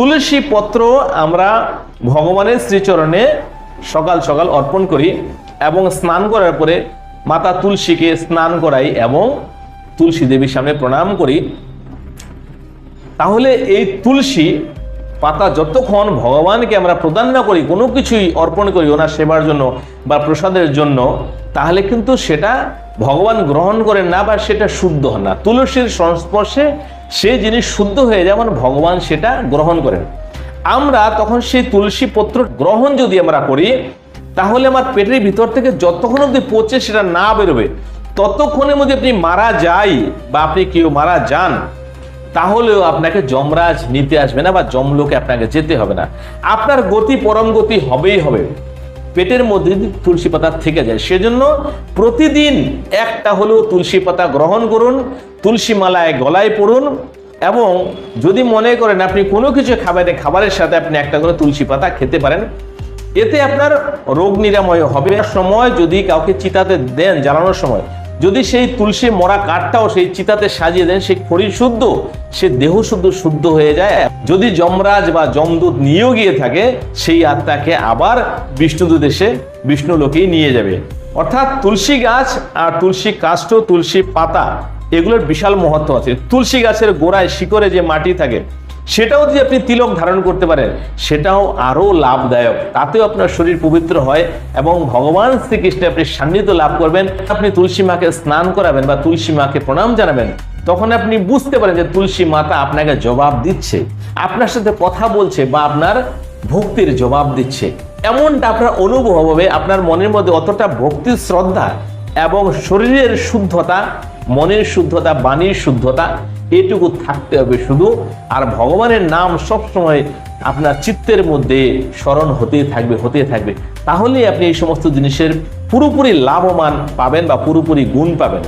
তুলসী পত্র আমরা ভগবানের শ্রীচরণে সকাল সকাল অর্পণ করি এবং স্নান করার পরে মাতা তুলসীকে স্নান করাই এবং তুলসী দেবীর সামনে প্রণাম করি। তাহলে এই তুলসী পাতা যতক্ষণ ভগবানকে আমরা প্রদান না করি, কোনো কিছুই অর্পণ করি ওনার সেবার জন্য বা প্রসাদের জন্য, তাহলে কিন্তু সেটা ভগবান গ্রহণ করেন না বা সেটা শুদ্ধ না। তুলসীর সংস্পর্শে সে জিনিস শুদ্ধ হয়ে যেমন ভগবান সেটা গ্রহণ করেন। আমরা তখন সেই তুলসী পত্র গ্রহণ যদি আমরা করি, তাহলে আমার পেটের ভিতর থেকে যতক্ষণ অব্দি পচে সেটা না বেরোবে, ততক্ষণের মধ্যে আপনি মারা যাই বা আপনি কেউ মারা যান, তাহলেও আপনাকে যমরাজ নিতে আসবে না বা যমলোকে আপনাকে যেতে হবে না। আপনার গতি পরম গতি হবেই হবে। পেটের মধ্যে তুলসী পাতা থেকে যায়, সেজন্য প্রতিদিন একটা হলেও তুলসী পাতা গ্রহণ করুন, তুলসী মালায় গলায় পড়ুন এবং যদি মনে করেন আপনি কোনো কিছু খাবারে খাবারের সাথে আপনি একটা করে তুলসী পাতা খেতে পারেন, এতে আপনার রোগ নিরাময় হবে। সময় যদি কাউকে চিতাতে দেন, জ্বালানোর সময় যদি সেই তুলসী মরা কাঠটাও সেই চিতাতে সাজিয়ে দেন, সেই খড়ি শুদ্ধ, সে দেহ শুদ্ধ শুদ্ধ হয়ে যায়। যদি যমরাজ বা যমদূত নিয়েও গিয়ে থাকে, সেই আত্মাকে আবার বিষ্ণুদূত এসে বিষ্ণু লোকেই নিয়ে যাবে। অর্থাৎ তুলসী গাছ আর তুলসী কাষ্ঠ, তুলসী পাতা, এগুলোর বিশাল মহত্ব আছে। তুলসী গাছের গোড়ায় শিকড়ে যে মাটি থাকে সেটাও যদি আপনি তিলক ধারণ করতে পারেন, সেটাও আরও লাভদায়ক। তাতেও আপনার শরীর পবিত্র হয় এবং ভগবান শ্রীকৃষ্ণে আপনি সান্নিধ্য লাভ করবেন। আপনি তুলসী মাকে স্নান করাবেন বা তুলসী মাকে প্রণাম জানাবেন, তখন আপনি বুঝতে পারেন যে তুলসী মাতা আপনাকে জবাব দিচ্ছে, আপনার সাথে কথা বলছে বা আপনার ভক্তির জবাব দিচ্ছে। এমনটা আপনার অনুভব হবে, আপনার মনের মধ্যে অতটা ভক্তির শ্রদ্ধা এবং শরীরের শুদ্ধতা, মনের শুদ্ধতা, বাণীর শুদ্ধতা এটুকু থাকতে হবে শুধু। আর ভগবানের নাম সবসময় আপনার চিত্তের মধ্যে স্মরণ হতেই থাকবে হতেই থাকবে। তাহলেই আপনি এই সমস্ত জিনিসের পুরোপুরি লাভমান পাবেন বা পুরোপুরি গুণ পাবেন।